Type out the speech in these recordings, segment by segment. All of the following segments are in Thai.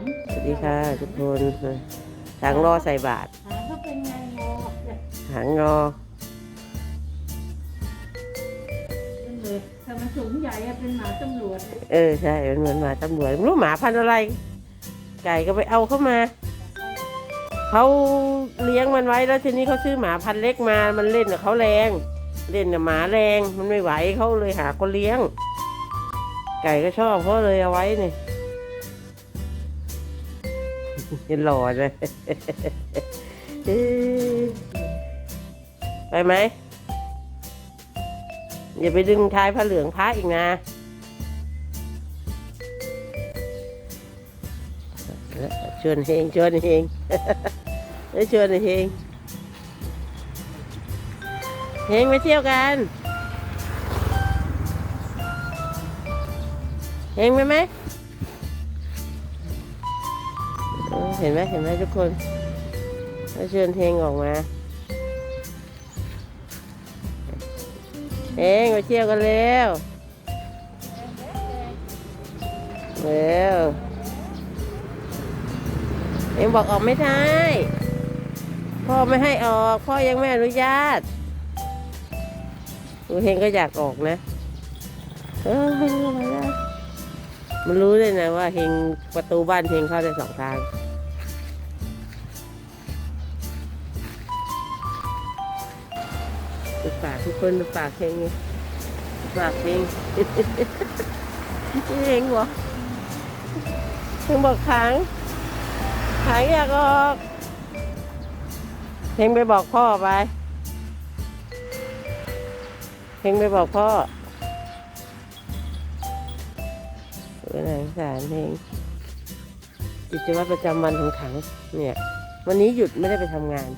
สวัสดีค่ะทุกคนหางรอใส่บาทหางเขาเป็นไงงอเนี่ยหางรอเป็นเลยถ้ามันสูงใหญ่อะเป็นหมาตำรวจเนี่ยเออใช่มันเหมือนหมาตำรวจไม่รู้หมาพันธุ์อะไร ไก่ก็ไปเอาเข้ามาเขาเลี้ยงมันไว้แล้วทีนี้เขาซื้อหมาพันธุ์เล็กมา มันเล่นกับเขาแรง เล่นกับหมาแรง มันไม่ไหวเขาเลยหาคนเลี้ยง ไก่ก็ชอบเขาเลยเอาไว้นี่ยัง หล่อเลยไปไหมอย่าไปดึงท้ายผ้าเหลืองพระอีกนะชวนเฮงชวนเฮงแล้วชวนเฮงเฮงมาเที่ยวกันเฮงไปไหม เห็นไหมเห็นไหมทุกคนแล้วชวนเฮงออกมาเฮงมาเที่ยวกันเร็วเร็วเองบอกออกไม่ได้ พ่อไม่ให้ออก พ่อยังไม่อนุญาตดูเฮงก็อยากออกนะ เออมาแล้วมันรู้เลยนะว่าเฮงประตูบ้านเฮงเข้าได้สองทาง ดูปากทุกคนดูปากเฮงนี่ดูปากเฮงเฮงบอกเฮงบอกขังหายอยากออกเฮงไปบอกพ่อไปเฮงไปบอกพ่อเออน่าสงสารเฮงกิจวัตรประจำวันของขังเนี่ย วันนี้หยุดไม่ได้ไปทำงาน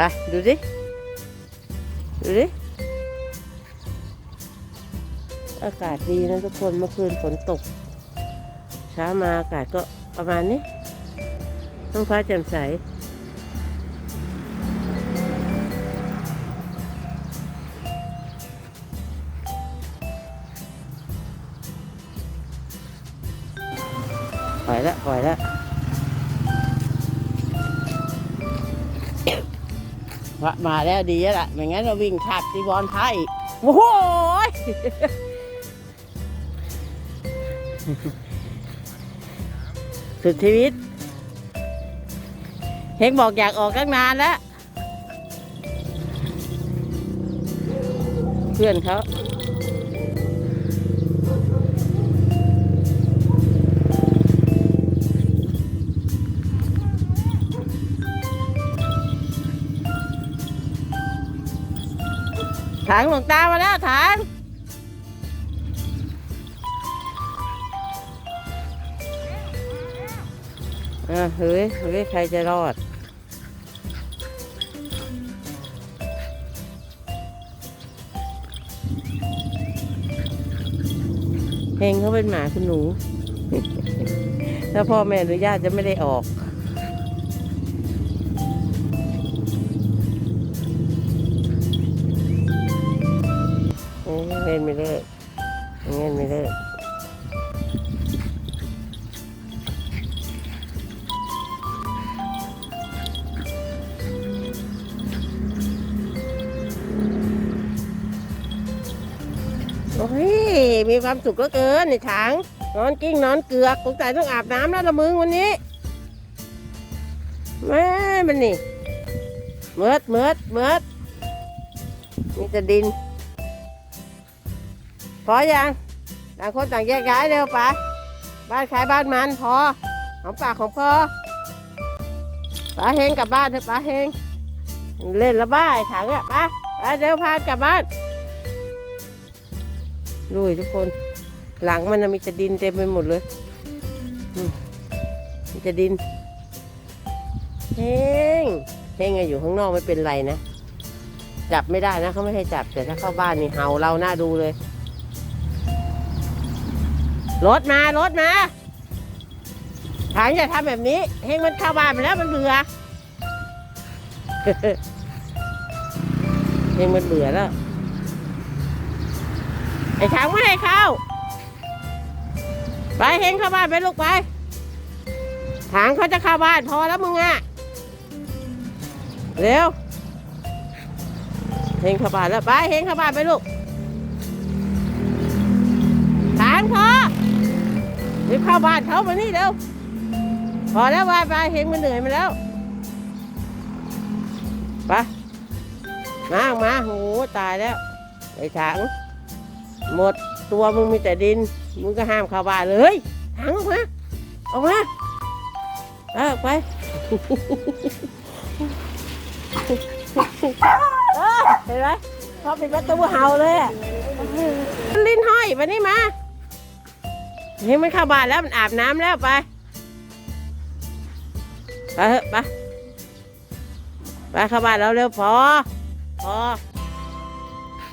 ไปดูดิดูดิอากาศดีนะทุกคนเมื่อคืนฝนตก เช้ามาอากาศก็ประมาณนี้ต้องฟ้าแจ่มใสปล่อยละปล่อยละ พระมาแล้วดีแล้วล่ะไม่งั้นเราวิ่งขับจีบอลพระอีกโอ้โหยสุดชีวิต เฮงบอกอยากออกตั้งนานแล้ว เพื่อนเขา ถางหลวงตามาแล้วถางอะเฮ้ยเฮ้ยใครจะรอด เพลงเขาเป็นหมาคุณหนู ถ้าพ่อแม่อนุญาตจะไม่ได้ออก เอ้ยเล่นไม่เลิกเล่นไม่เลิกโอ้ยมีความสุขเหลือเกินในถังนอนกิ้งนอนเกือกสงสัยต้องอาบน้ำแล้วละมึงวันนี้แม่มันนี่เมิดเมิดเมิดมีแต่ดิน พอยังต่างคนต่างแยกย้ายเร็วไปบ้านใครบ้านมันพอของปากของพอป้าเฮงกลับบ้านเถอะป้าเฮงเล่นละบ้าไอ้ถังอะไปไปเร็วพานกลับบ้านลุยทุกคน หลังมันมีแต่ดินเต็มไปหมดเลยอืมมีแต่ดินเฮงเฮงอะอยู่ข้างนอกไม่เป็นไรนะ จับไม่ได้นะเขาไม่ให้จับแต่ถ้าเข้าบ้านนี่เห่าเราหน้าดูเลย รถมารถมาถางอย่าทำแบบนี้เฮงมันเข้าบ้านไปแล้วมันเบื่อเฮงมันเบื่อแล้ว ไอ้ช้างไม่ให้เข้า ไปเฮงเข้าบ้านไปลูกไปถางเขาจะเข้าบ้านพอแล้วมึงอะเร็วเฮงเข้าบ้านแล้ว ไปเฮงเข้าบ้านไปลูก ถางพอรีบเข้าบ้านเขามานี่เร็วพอแล้วไปไปเฮงมันเหนื่อยมาแล้วไปมามาโหตายแล้วไอ้ถางหมดตัวมึงมีแต่ดิน มึงก็ห้ามเข้าบ้านเลยถางออกมาออกมาเออไปเห็นไหมพอปิดประตูเห่าเลย ลิ้นห้อยมานี่มา นี่มันเข้าบ้านแล้วมันอาบน้ำแล้วไป ไปเถอะไป ไปเข้าบ้านแล้วเร็วพอ พอ